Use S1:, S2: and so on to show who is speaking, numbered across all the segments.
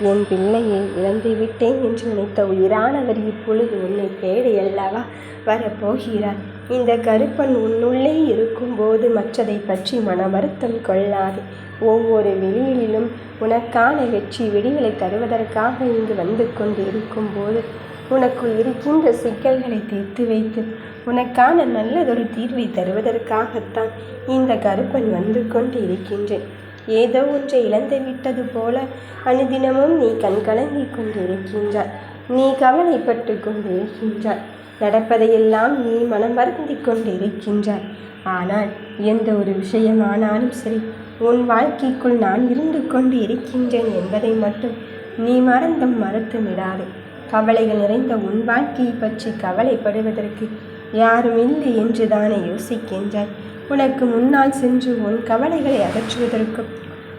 S1: என் பிள்ளையை இழந்து விட்டேன் என்று நினைத்த உயிரானவர் இப்பொழுது உன்னை தேடி அல்லவா வரப்போகிறார். இந்த கருப்பன் உன்னுள்ளே இருக்கும்போது மற்றதை பற்றி மன வருத்தம் கொள்ளாது. ஒவ்வொரு வெளியிலும் உனக்கான வெற்றி விடிகளை தருவதற்காக இங்கு வந்து கொண்டு இருக்கும்போது உனக்குள் இருக்கின்ற சிக்கல்களை தீர்த்து வைத்து உனக்கான நல்லதொரு தீர்வை தருவதற்காகத்தான் இந்த கருப்பன் வந்து கொண்டு இருக்கின்றேன் ஏதோ ஒன்றை இழந்து விட்டது போல அனுதினமும் நீ கண்கலங்கிக் கொண்டிருக்கின்றாய். நீ கவலைப்பட்டு கொண்டிருக்கின்றாய். நடப்பதையெல்லாம் நீ மனம் வருந்தி கொண்டிருக்கின்றாய். ஆனால் எந்த ஒரு விஷயமானாலும் சரி உன் வாழ்க்கைக்குள் நான் இருந்து கொண்டு இருக்கின்றேன் என்பதை மட்டும் நீ மறந்தும் மறுத்து விடாதே கவலைகள் நிறைந்த உன் வாழ்க்கையை பற்றி கவலைப்படுவதற்கு யாரும் இல்லை என்று தானே யோசிக்கின்றாய். உனக்கு முன்னால் சென்று உன் கவலைகளை அகற்றுவதற்கும்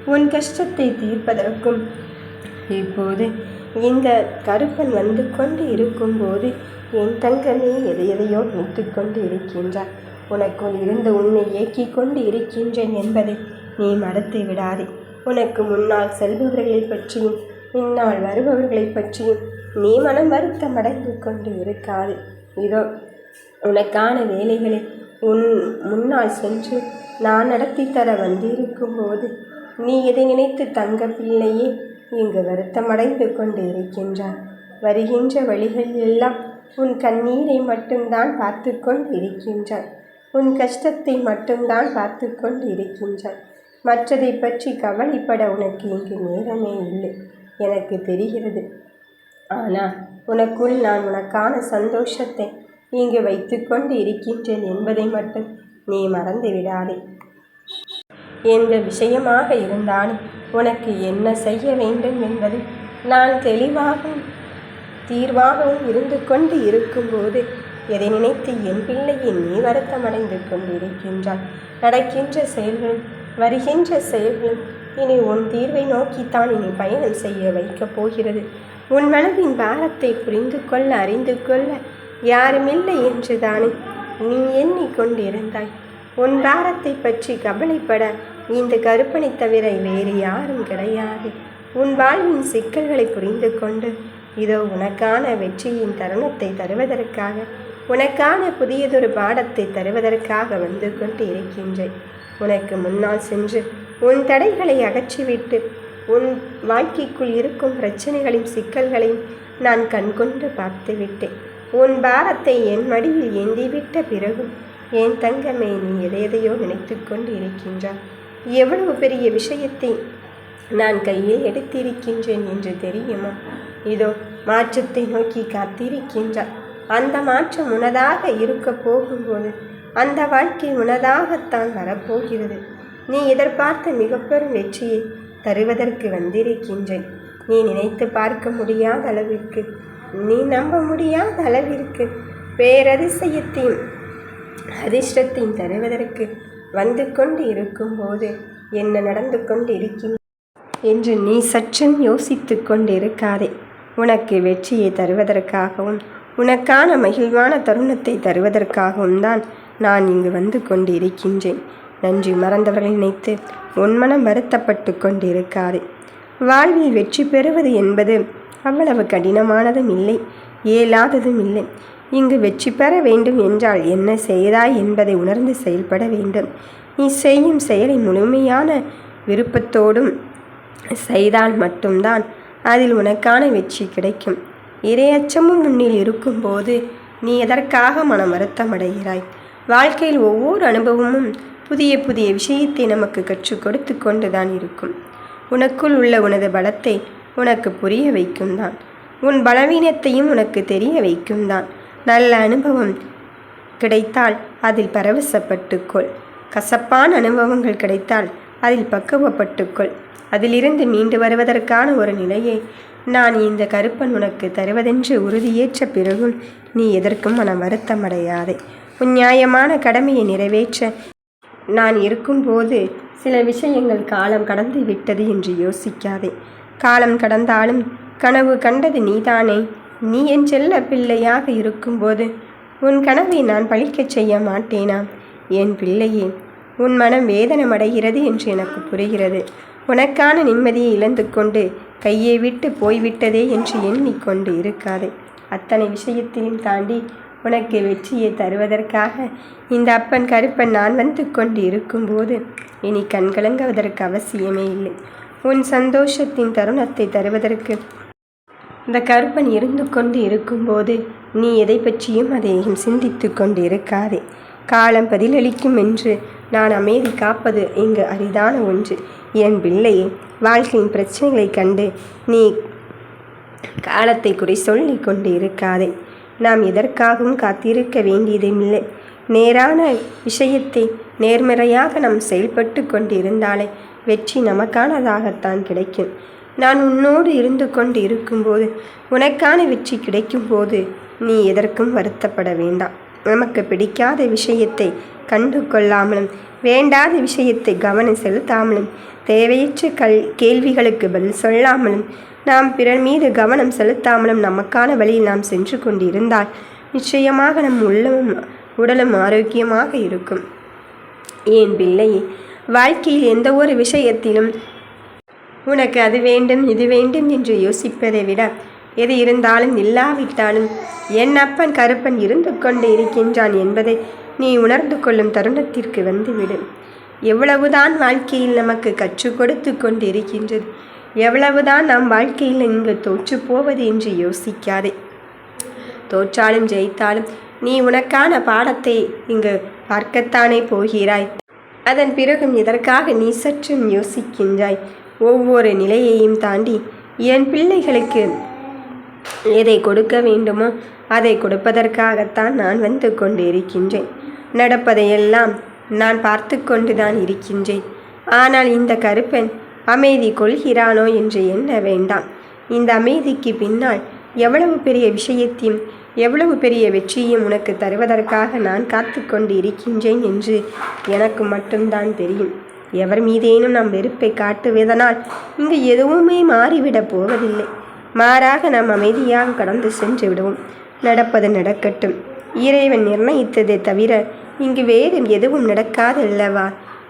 S1: உன் கஷ்டத்தை தீர்ப்பதற்கும். இப்போது இந்த கருப்பன் வந்து கொண்டு இருக்கும்போது என் தங்கமே எதை எதையோ நினைத்து கொண்டு இருக்கின்றார் உனக்குள் இருந்து உன்னை இயக்கிக் கொண்டு இருக்கின்றேன் என்பதை நீ மறத்து விடாதே. உனக்கு முன்னால் செல்பவர்களை பற்றியும் பின்னால் வருபவர்களை பற்றியும் நீ மனம் வருத்தம் அடைந்து கொண்டு இருக்காது. இதோ உனக்கான வேலைகளை உன் முன்னால் சென்று நான் நடத்தி தர வந்திருக்கும்போது நீ இதை நினைத்து தங்க பிள்ளையே இங்கு வருத்தமடைந்து கொண்டு இருக்கின்றாய் வருகின்ற வழிகள் எல்லாம் உன் கண்ணீரை மட்டும்தான் பார்த்து கொண்டு இருக்கின்றாய் உன் கஷ்டத்தை மட்டும்தான் பார்த்து கொண்டு இருக்கின்றாய் மற்றதை பற்றி கவலைப்பட உனக்கு இங்கு நேரமே இல்லை. எனக்கு தெரிகிறது. ஆனால் உனக்குள் நான் உனக்கான சந்தோஷத்தை இங்கு வைத்துக்கொண்டு இருக்கின்றேன் என்பதை மட்டும் நீ மறந்து விடாதே. எந்த விஷயமாக இருந்தாலும் உனக்கு என்ன செய்ய வேண்டும் என்பதை நான் தெளிவாகவும் தீர்வாகவும் இருந்து கொண்டு இருக்கும்போது எதை நினைத்து என் பிள்ளையை நீ வருத்தமடைந்து கொண்டிருக்கின்றாய்? நடக்கின்ற செயல்களும் வருகின்ற செயல்களும் இனி உன் தீர்வை நோக்கித்தான் இனி பயணம் செய்ய வைக்கப் போகிறது. உன் மனதின் பாரத்தை புரிந்து கொள்ள அறிந்து கொள்ள யாருமில்லை என்றுதானே? நீ எண்ணிக்கொண்டிருந்தாய். உன் பாரத்தை பற்றி கவலைப்பட இந்த கருப்பனை தவிர வேறு யாரும் கிடையாது. உன் வாழ்வின் சிக்கல்களை புரிந்து கொண்டு இதோ உனக்கான வெற்றியின் தருணத்தை தருவதற்காக உனக்கான புதியதொரு பாடத்தை தருவதற்காக வந்து கொண்டு இருக்கின்றேன் உனக்கு முன்னால் சென்று உன் தடைகளை அகற்றிவிட்டு உன் வாழ்க்கைக்குள் இருக்கும் பிரச்சனைகளின் சிக்கல்களையும் நான் கண்கொண்டு பார்த்து விட்டேன் உன் பாரத்தை என் மடியில் ஏந்திவிட்ட பிறகும் என் தங்கமே நீ எதையதையோ நினைத்து கொண்டு இருக்கின்றாய் எவ்வளவு பெரிய விஷயத்தை நான் கையில் எடுத்திருக்கின்றேன் என்று தெரியுமா? இதோ மாற்றத்தை நோக்கி காத்திருக்கின்றாய். அந்த மாற்றம் உனதாக இருக்க போகும்போது அந்த வாழ்க்கை உனதாகத்தான் வரப்போகிறது. நீ எதிர்பார்த்த மிகப்பெரும் வெற்றியை தருவதற்கு வந்திருக்கின்றேன். நீ நினைத்து பார்க்க முடியாத அளவிற்கு நீ நம்ப முடியாத அளவிற்கு பேரதிசயத்தையும் அதிர்ஷ்டத்தையும் தருவதற்கு வந்து கொண்டு இருக்கும்போது என்ன நடந்து கொண்டு இருக்கின்ற என்று நீ சற்றும் யோசித்து கொண்டிருக்காதே. உனக்கு வெற்றியை தருவதற்காகவும் உனக்கான மகிழ்வான தருணத்தை தருவதற்காகவும் தான் நான் இங்கு வந்து கொண்டு இருக்கின்றேன் நன்றி மறந்தவர்களை நினைத்து உன் மனம் வருத்தப்பட்டு கொண்டிருக்காதே. வாழ்வில் வெற்றி பெறுவது என்பது அவ்வளவு கடினமானதும் இல்லை. இயலாததும் இல்லை. இங்கு வெற்றி பெற வேண்டும் என்றால் என்ன செய்தாய் என்பதை உணர்ந்து செயல்பட வேண்டும். நீ செய்யும் செயலை முழுமையான விருப்பத்தோடும் செய்தால் மட்டும்தான் அதில் உனக்கான வெற்றி கிடைக்கும். இரையச்சமும் முன்னில் இருக்கும்போது நீ எதற்காக மனம் வருத்தமடைகிறாய்? வாழ்க்கையில் ஒவ்வொரு அனுபவமும் புதிய புதிய விஷயத்தை நமக்கு கற்றுக் கொடுத்து கொண்டுதான் இருக்கும். உனக்குள் உள்ள உனது பலத்தை உனக்கு புரிய வைக்கும் தான் உன் பலவீனத்தையும் உனக்கு தெரிய வைக்கும் தான் நல்ல அனுபவம் கிடைத்தால் அதில் பரவசப்பட்டுக்கொள். கசப்பான அனுபவங்கள் கிடைத்தால் அதில் பக்குவப்பட்டுக்கொள். அதிலிருந்து மீண்டு வருவதற்கான ஒரு நிலையை நான் இந்த கருப்பன் உனக்கு தருவதென்று உறுதியேற்ற பிறகும் நீ எதற்கும் மன வருத்தமடையாதே. உன் நியாயமான கடமையை நிறைவேற்ற நான் இருக்கும்போது சில விஷயங்கள் காலம் கடந்து விட்டது என்று யோசிக்காதே. காலம் கடந்தாலும் கனவு கண்டது நீதானே. நீ என் செல்ல பிள்ளையாக இருக்கும்போது உன் கனவை நான் பழிக்கச் செய்ய மாட்டேனா? என் பிள்ளையே உன் மனம் வேதனமடைகிறது என்று எனக்கு புரிகிறது. உனக்கான நிம்மதியை இழந்து கொண்டு கையை விட்டு போய்விட்டதே என்று எண்ணிக்கொண்டு இருக்காதே. அத்தனை விஷயத்தையும் தாண்டி உனக்கு வெற்றியை தருவதற்காக இந்த அப்பன் கருப்பன் நான் வந்து கொண்டு இருக்கும்போது இனி கண்கலங்குவதற்கு அவசியமே இல்லை. உன் சந்தோஷத்தின் தருணத்தை தருவதற்கு. இந்த கருப்பன் இருந்து கொண்டு இருக்கும்போது நீ எதை பற்றியும் அதையும் சிந்தித்து கொண்டு இருக்காதே காலம் பதிலளிக்கும் என்று நான் அமைதி காப்பது இங்கு அரிதான ஒன்று. என் பிள்ளையே வாழ்க்கையின் பிரச்சனைகளை கண்டு நீ காலத்தை குறை சொல்லி கொண்டு இருக்காதே நாம் எதற்காகவும் காத்திருக்க வேண்டியதுமில்லை. நேரான விஷயத்தை நேர்மறையாக நாம் செயல்பட்டு கொண்டு இருந்தாலே வெற்றி நமக்கானதாகத்தான் கிடைக்கும். நான் உன்னோடு இருந்து கொண்டு இருக்கும்போது உனக்கான வெற்றி கிடைக்கும்போது நீ எதற்கும் வருத்தப்பட வேண்டாம். நமக்கு பிடிக்காத விஷயத்தை கண்டு கொள்ளாமலும் வேண்டாத விஷயத்தை கவனம் செலுத்தாமலும் தேவையற்ற கல் கேள்விகளுக்கு பதில் சொல்லாமலும் நாம் பிறர் மீது கவனம் செலுத்தாமலும் நமக்கான வழியில் நாம் சென்று கொண்டிருந்தால் நிச்சயமாக நம் உள்ளமும் உடலும் ஆரோக்கியமாக இருக்கும். ஏன் பிள்ளை? வாழ்க்கையில் எந்த ஒரு விஷயத்திலும் உனக்கு அது வேண்டும் இது வேண்டும் என்று யோசிப்பதை விட எது இருந்தாலும் இல்லாவிட்டாலும் என் அப்பன் கருப்பன் இருந்து கொண்டு இருக்கின்றான் என்பதை நீ உணர்ந்து கொள்ளும் தருணத்திற்கு வந்துவிடும் எவ்வளவுதான் வாழ்க்கையில் நமக்கு கற்றுக் கொடுத்து கொண்டு இருக்கின்றது எவ்வளவுதான் நம் வாழ்க்கையில் இங்கு தோற்று போவது என்று யோசிக்காதே. தோற்றாலும் ஜெயித்தாலும் நீ உனக்கான பாடத்தை இங்கு பார்க்கத்தானே போகிறாய்? அதன் பிறகும் இதற்காக நீ சற்றும் யோசிக்கின்றாய். ஒவ்வொரு நிலையையும் தாண்டி என் பிள்ளைகளுக்கு எதை கொடுக்க வேண்டுமோ அதை கொடுப்பதற்காகத்தான் நான் வந்து கொண்டு இருக்கின்றேன் நடப்பதையெல்லாம் நான் பார்த்து கொண்டுதான் இருக்கின்றேன். ஆனால் இந்த கருப்பன் அமைதி கொள்கிறானோ என்று எண்ண வேண்டாம். இந்த அமைதிக்கு பின்னால் எவ்வளவு பெரிய விஷயத்தையும் எவ்வளவு பெரிய வெற்றியும் உனக்கு தருவதற்காக நான் காத்து கொண்டு இருக்கின்றேன் என்று எனக்கு மட்டும்தான் தெரியும். எவர் மீதேனும் நாம் வெறுப்பை காட்டுவதனால் இங்கு எதுவுமே மாறிவிடப் போவதில்லை. மாறாக நாம் அமைதியாக கடந்து சென்று விடுவோம். நடப்பது நடக்கட்டும். இறைவன் நிர்ணயித்ததை தவிர இங்கு வேறு எதுவும் நடக்காதல்லவா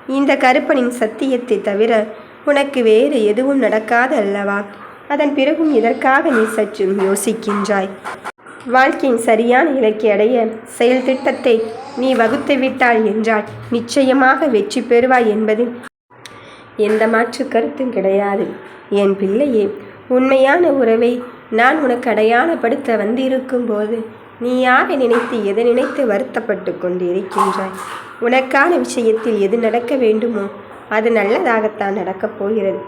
S1: இந்த கருப்பனின் சத்தியத்தை தவிர உனக்கு வேறு எதுவும் நடக்காது அல்லவா? அதன் பிறகும் இதற்காக நீ சற்றும் யோசிக்கின்றாய்? வாழ்க்கையின் சரியான இலக்கை அடைய செயல் திட்டத்தை நீ வகுத்து விட்டாய் என்றால் நிச்சயமாக வெற்றி பெறுவாய் என்பது எந்த மாற்று கருத்தும் கிடையாது. என் பிள்ளையே உண்மையான உறவை நான் உனக்கு அடையாளப்படுத்த வந்திருக்கும் போது நீ யாரை நினைத்து எதை நினைத்து வருத்தப்பட்டு கொண்டு இருக்கின்றாய் உனக்கான விஷயத்தில் எது நடக்க வேண்டுமோ அது நல்லதாகத்தான் நடக்கப் போகிறது.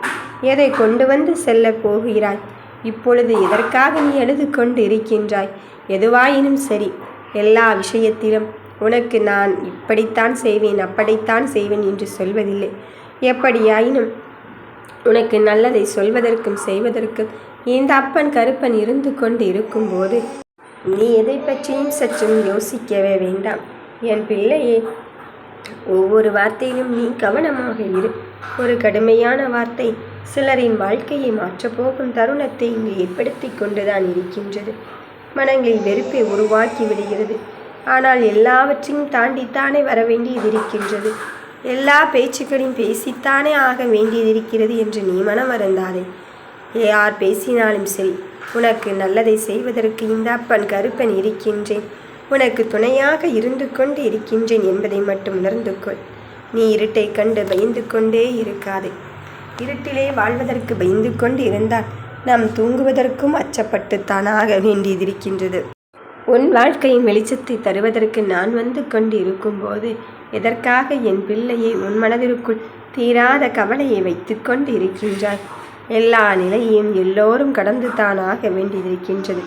S1: எதை கொண்டு வந்து செல்ல போகிறாய்? இப்பொழுது எதற்காக நீ எழுது கொண்டு இருக்கின்றாய் எதுவாயினும் சரி எல்லா விஷயத்திலும் உனக்கு நான் இப்படித்தான் செய்வேன் அப்படித்தான் செய்வேன் என்று சொல்வதில்லை. எப்படியாயினும் உனக்கு நல்லதை சொல்வதற்கும் செய்வதற்கும் இந்த அப்பன் கருப்பன் இருந்து கொண்டு இருக்கும்போது நீ எதை பற்றியும் சற்றும் யோசிக்கவே வேண்டாம். என் பிள்ளையே ஒவ்வொரு வார்த்தையிலும் நீ கவனமாக இரு. ஒரு கடுமையான வார்த்தை சிலரின் வாழ்க்கையை மாற்றப்போகும் தருணத்தை இங்கு ஏற்படுத்தி கொண்டுதான் இருக்கின்றது. மனங்களில் வெறுப்பை உருவாக்கி விடுகிறது. ஆனால் எல்லாவற்றையும் தாண்டித்தானே வர வேண்டியது இருக்கின்றது. எல்லா பேச்சுக்களையும் பேசித்தானே ஆக வேண்டியதிருக்கிறது என்று நீ மனம் வருந்தாதே. யார் பேசினாலும் சரி உனக்கு நல்லதை செய்வதற்கு இந்த அப்பன் கருப்பன் இருக்கின்றேன். உனக்கு துணையாக இருந்து கொண்டு இருக்கின்றேன் என்பதை மட்டும் உணர்ந்து கொள். நீ இருட்டை கண்டு பயந்து கொண்டே இருக்காதே. இருட்டிலே வாழ்வதற்கு பயந்து கொண்டு இருந்தால் நாம் தூங்குவதற்கும் அச்சப்பட்டுத்தான் ஆக வேண்டியதிருக்கின்றது. உன் வாழ்க்கையின் வெளிச்சத்தை தருவதற்கு நான் வந்து கொண்டு இருக்கும்போது எதற்காக என் பிள்ளையை உன் மனதிற்குள் தீராத கவலையை வைத்து கொண்டு இருக்கின்றாய்? எல்லா நிலையையும் எல்லோரும் கடந்து தான் ஆக வேண்டியதிருக்கின்றது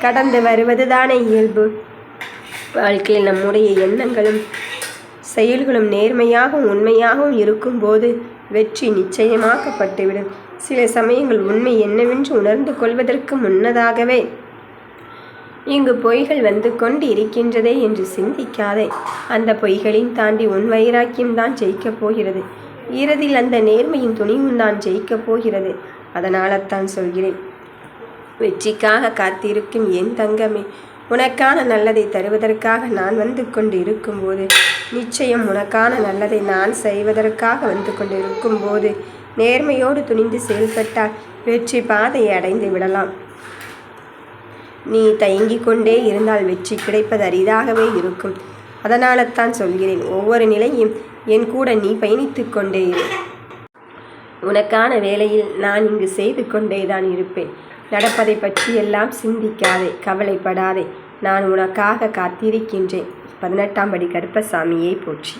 S1: கடந்து வருவதுதானே இயல்பு. வாழ்க்கையில் நம்முடைய எண்ணங்களும் செயல்களும் நேர்மையாகவும் உண்மையாகவும் இருக்கும்போது வெற்றி நிச்சயமாக்கப்பட்டுவிடும். சில சமயங்கள் உண்மை என்னவென்று உணர்ந்து கொள்வதற்கு முன்னதாகவே இங்கு பொய்கள் வந்து கொண்டு இருக்கின்றதே என்று சிந்திக்காதே. அந்த பொய்களையும் தாண்டி உன் வைராக்கியம் தான் ஜெயிக்கப் போகிறது. இறுதியில் அந்த நேர்மையின் துணிவும் தான் ஜெயிக்கப் போகிறது. அதனால்தான் சொல்கிறேன் வெற்றிக்காக காத்திருக்கும் என் தங்கமே உனக்கான நல்லதை தருவதற்காக நான் வந்து கொண்டு இருக்கும்போது நிச்சயம் உனக்கான நல்லதை நான் செய்வதற்காக வந்து கொண்டிருக்கும் இருக்கும்போது நேர்மையோடு துணிந்து செயல்பட்டால் வெற்றி பாதையை அடைந்து விடலாம். நீ தயங்கிக் கொண்டே இருந்தால் வெற்றி கிடைப்பது அரிதாகவே இருக்கும். அதனால தான் சொல்கிறேன் ஒவ்வொரு நிலையும் என் கூட நீ பயணித்து கொண்டே இரு. உனக்கான வேலையில் நான் இங்கு செய்து கொண்டே தான் இருப்பேன். நடப்பதை பற்றியெல்லாம் சிந்திக்காதே கவலைப்படாதே. நான் உனக்காக காத்திருக்கின்றேன். பதினெட்டாம் படி கருப்பசாமியை போற்றி.